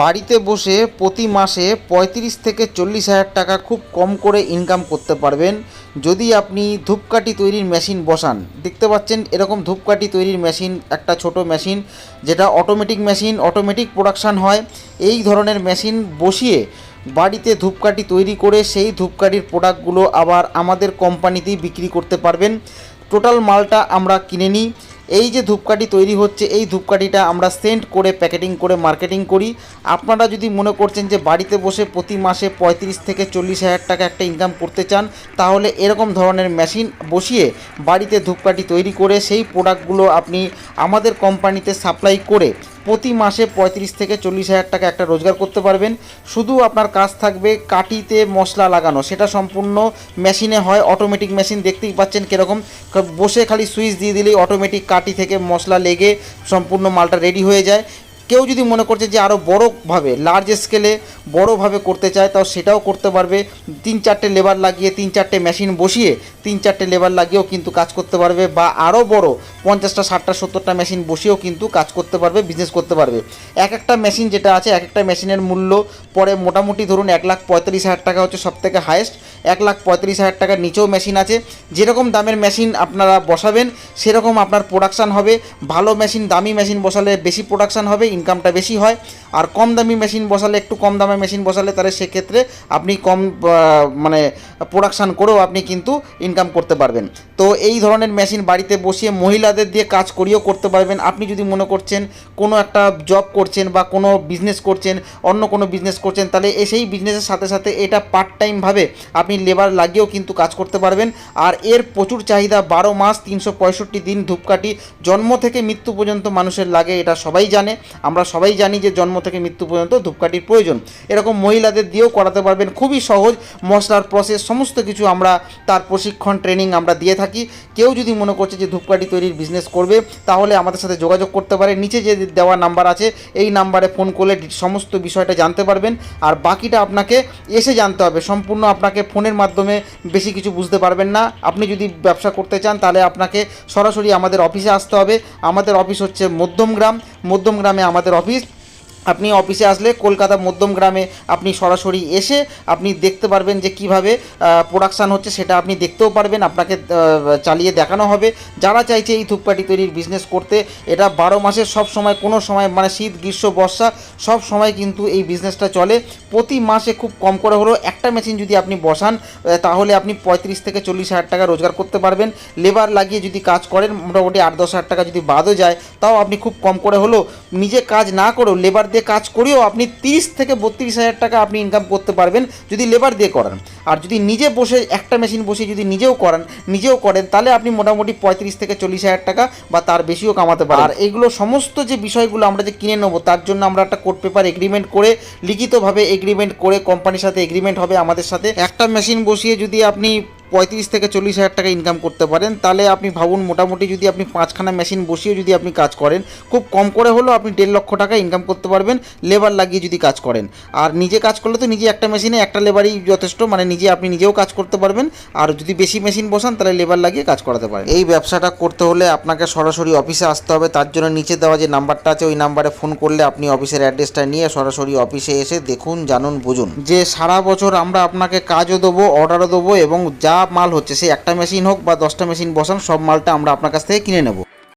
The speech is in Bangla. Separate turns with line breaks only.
বাড়িতে বসে প্রতি মাসে পঁয়ত্রিশ থেকে চল্লিশ হাজার টাকা খুব কম করে ইনকাম করতে পারবেন যদি আপনি ধূপকাঠি তৈরির মেশিন বসান। দেখতে পাচ্ছেন এরকম ধূপকাঠি তৈরির মেশিন একটা ছোট মেশিন যেটা অটোমেটিক মেশিন অটোমেটিক প্রোডাকশান হয়। এই ধরনের মেশিন বসিয়ে বাড়িতে ধূপকাঠি তৈরি করে সেই ধূপকাঠির প্রোডাক্টগুলো আবার আমাদের কোম্পানিতেই বিক্রি করতে পারবেন। টোটাল মালটা আমরা কিনে নিই। এই যে ধূপকাঠি তৈরি হচ্ছে, এই ধূপকাঠিটা আমরা সেন্ট করে প্যাকেটিং করে মার্কেটিং করি। আপনারা যদি মনে করছেন যে বাড়িতে বসে প্রতি মাসে পঁয়ত্রিশ থেকে চল্লিশ হাজার টাকা একটা ইনকাম করতে চান, তাহলে এরকম ধরনের মেশিন বসিয়ে বাড়িতে ধূপকাঠি তৈরি করে, সেই প্রোডাক্টগুলো আপনি আমাদের কোম্পানিতে সাপ্লাই করে প্রতি মাসে পঁয়ত্রিশ থেকে চল্লিশ হাজার টাকা একটা রোজগার করতে পারবেন। শুধু আপনার কাজ থাকবে কাটিতে মশলা লাগানো। সেটা সম্পূর্ণ মেশিনে হয় অটোমেটিক মেশিন দেখতেই পাচ্ছেন কীরকম। বসে খালি সুইচ দিয়ে দিলেই অটোমেটিক কাটি থেকে মশলা লেগে সম্পূর্ণ মালটা রেডি হয়ে যায়। কেউ যদি মনে করছে যে আরও বড়োভাবে লার্জ স্কেলে বড়োভাবে করতে চায়, তাও সেটাও করতে পারবে। তিন চারটে লেবার লাগিয়ে, তিন চারটে মেশিন বসিয়ে, তিন চারটে লেবার লাগিয়েও কিন্তু কাজ করতে পারবে বা আরও বড়, পঞ্চাশটা, ষাটটা, সত্তরটা মেশিন বসিয়েও কিন্তু কাজ করতে পারবে বিজনেস করতে পারবে। এক একটা মেশিন যেটা আছে, এক একটা মেশিনের মূল্য পরে মোটামুটি ধরুন এক লাখ পঁয়তাল্লিশ হাজার টাকা হচ্ছে সবথেকে হায়েস্ট এক লাখ পঁয়ত্রিশ হাজার টাকার নিচেও মেশিন আছে। যেরকম দামের মেশিন আপনারা বসাবেন, সেরকম আপনার প্রোডাকশান হবে। ভালো মেশিন দামি মেশিন বসালে বেশি প্রোডাকশান হবে ইনকামটা বেশি হয়, আর কম দামি মেশিন বসালে, একটু কম দামের মেশিন বসালে তাহলে সেক্ষেত্রে আপনি কম মানে প্রোডাকশান করেও আপনি কিন্তু ইনকাম করতে পারবেন। তো এই ধরনের মেশিন বাড়িতে বসিয়ে মহিলাদের দিয়ে কাজ করিয়েও করতে পারবেন। আপনি যদি মনে করছেন কোনো একটা জব করছেন বা কোনো বিজনেস করছেন, অন্য কোনো বিজনেস করছেন, তাহলে সেই বিজনেসের সাথে সাথে এটা পার্ট টাইমভাবে আপনি লেবার লাগিয়েও কিন্তু কাজ করতে পারবেন। আর এর প্রচুর চাহিদা, বারো মাস, তিনশো পঁয়ষট্টি দিন ধূপকাঠি, জন্ম থেকে মৃত্যু পর্যন্ত মানুষের লাগে, এটা সবাই জানে। আমরা সবাই জানি যে জন্ম থেকে মৃত্যু পর্যন্ত ধূপকাঠির প্রয়োজন। এরকম মহিলাদের দিয়েও করাতে পারবেন। খুবই সহজ মশলার প্রসেস সমস্ত কিছু আমরা তার প্রশিক্ষণ ট্রেনিং আমরা দিয়ে থাকি। কেউ যদি মনে করছে যে ধূপকাঠি তৈরির বিজনেস করবে, তাহলে আমাদের সাথে যোগাযোগ করতে পারে। নিচে যে দেওয়া নাম্বার আছে, এই নাম্বারে ফোন করলে সমস্ত বিষয়টা জানতে পারবেন। আর বাকিটা আপনাকে এসে জানতে হবে। সম্পূর্ণ আপনাকে ফোনের মাধ্যমে বেশি কিছু বুঝতে পারবেন না। আপনি যদি ব্যবসা করতে চান, তাহলে আপনাকে সরাসরি আমাদের অফিসে আসতে হবে। আমাদের অফিস হচ্ছে মধ্যমগ্রাম মধ্যমগ্রামে আমাদের অফিস আপনি অফিসে আসলে কলকাতা মধ্যমগ্রামে আপনি সরাসরি এসে আপনি দেখতে পারবেন যে কীভাবে প্রোডাকশান হচ্ছে সেটা আপনি দেখতেও পারবেন, আপনাকে চালিয়ে দেখানো হবে। যারা চাইছে এই ধূপকাঠি তৈরির বিজনেস করতে, এটা বারো মাসের সব সময়, কোনো সময় মানে শীত, গ্রীষ্ম, বর্ষা, সব সময় কিন্তু এই বিজনেসটা চলে। প্রতি মাসে খুব কম করে হলেও একটা মেশিন যদি আপনি বসান তাহলে আপনি পঁয়ত্রিশ থেকে চল্লিশ হাজার টাকা রোজগার করতে পারবেন। লেবার লাগিয়ে যদি কাজ করেন, মোটামুটি আট দশ হাজার টাকা যদি বাদও যায়, তাও আপনি খুব কম করে হলেও নিজে কাজ না করেও লেবার দিয়ে কাজ করেও আপনি তিরিশ থেকে বত্রিশ হাজার টাকা আপনি ইনকাম করতে পারবেন যদি লেবার দিয়ে করান। আর যদি নিজে বসে একটা মেশিন বসে যদি নিজেও করান, নিজেও করেন, তাহলে আপনি মোটামুটি পঁয়ত্রিশ থেকে চল্লিশ হাজার টাকা বা তার বেশিও কামাতে পারেন। আর এইগুলো সমস্ত যে বিষয়গুলো আমরা যে কিনে নেব, তার জন্য আমরা একটা কোর্ট পেপার এগ্রিমেন্ট করে, লিখিতভাবে এগ্রিমেন্ট করে কোম্পানির সাথে এগ্রিমেন্ট হবে আমাদের সাথে। একটা মেশিন বসিয়ে যদি আপনি পঁয়ত্রিশ থেকে চল্লিশ হাজার টাকা ইনকাম করতে পারেন। তাহলে আপনি ভাবুন মোটামুটি যদি আপনি পাঁচখানা মেশিন বসিয়ে যদি আপনি কাজ করেন খুব কম করে হলেও আপনি দেড় লক্ষ টাকা ইনকাম করতে পারবেন লেবার লাগিয়ে যদি কাজ করেন। আর নিজে কাজ করলে তো নিজে একটা মেশিনে একটা লেবারই যথেষ্ট মানে নিজে আপনি নিজেও কাজ করতে পারবেন। আর যদি বেশি মেশিন বসান তাহলে লেবার লাগিয়ে কাজ করাতে পারেন। এই ব্যবসাটা করতে হলে আপনাকে সরাসরি অফিসে আসতে হবে। তার জন্য নিচে দেওয়া যে নাম্বারটা আছে ওই নাম্বারে ফোন করলে আপনি অফিসের অ্যাড্রেসটা নিয়ে সরাসরি অফিসে এসে দেখুন জানুন বুঝুন। যে সারা বছর আমরা আপনাকে কাজও দেবো অর্ডারও দেবো এবং যা মাল হচ্ছে, সেই একটা মেশিন হোক বা দশটা মেশিন বসান, সব মালটা আমরা আপনার কাছ থেকে কিনে নেব।